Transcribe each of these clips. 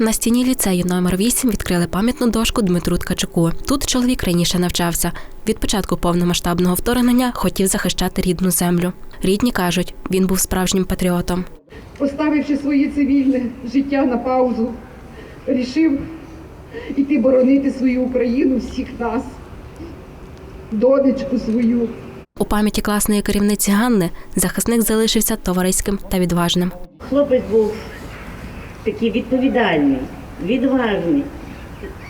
На стіні ліцею номер 8 відкрили пам'ятну дошку Дмитру Ткачуку. Тут чоловік раніше навчався. Від початку повномасштабного вторгнення хотів захищати рідну землю. Рідні кажуть, він був справжнім патріотом. поставивши своє цивільне життя на паузу, рішив іти боронити свою Україну, всіх нас, донечку свою. У пам'яті класної керівниці Ганни захисник залишився товариським та відважним. Хлопець був такий відповідальний, відважний,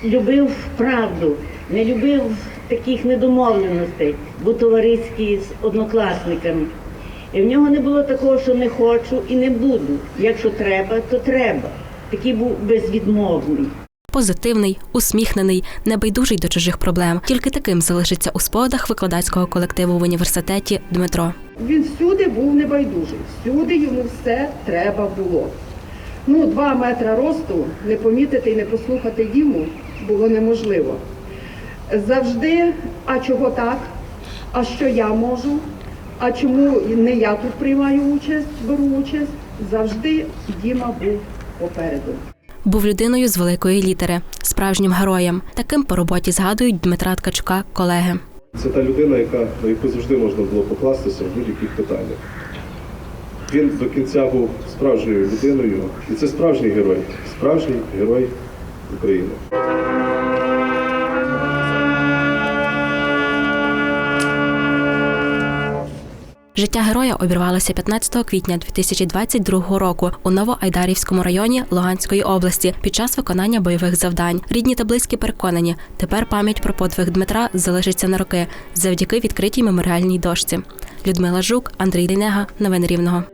любив правду, не любив таких недомовленостей, був товариський з однокласниками. І в нього не було такого, що не хочу і не буду. Якщо треба, то треба. Такий був безвідмовний. Позитивний, усміхнений, небайдужий до чужих проблем. Тільки таким залишиться у спогадах викладацького колективу в університеті Дмитро. Він всюди був небайдужий, всюди йому все треба було. Ну, два метри росту не помітити і не послухати Діму було неможливо. Завжди, а чого так? А що я можу? А чому не я тут приймаю участь, беру участь? Завжди Діма був попереду. Був людиною з великої літери, справжнім героєм. Таким по роботі згадують Дмитра Ткачука колеги. Це та людина, яка, на яку завжди можна було покластися в будь-яких питаннях. Він до кінця був справжньою людиною, і це справжній герой, справжній герой України. Життя героя обірвалося 15 квітня 2022 року у Новоайдарівському районі Луганської області під час виконання бойових завдань. Рідні та близькі переконані, тепер пам'ять про подвиг Дмитра залишиться на роки завдяки відкритій меморіальній дошці. Людмила Жук, Андрій Дейнега, новини Рівного.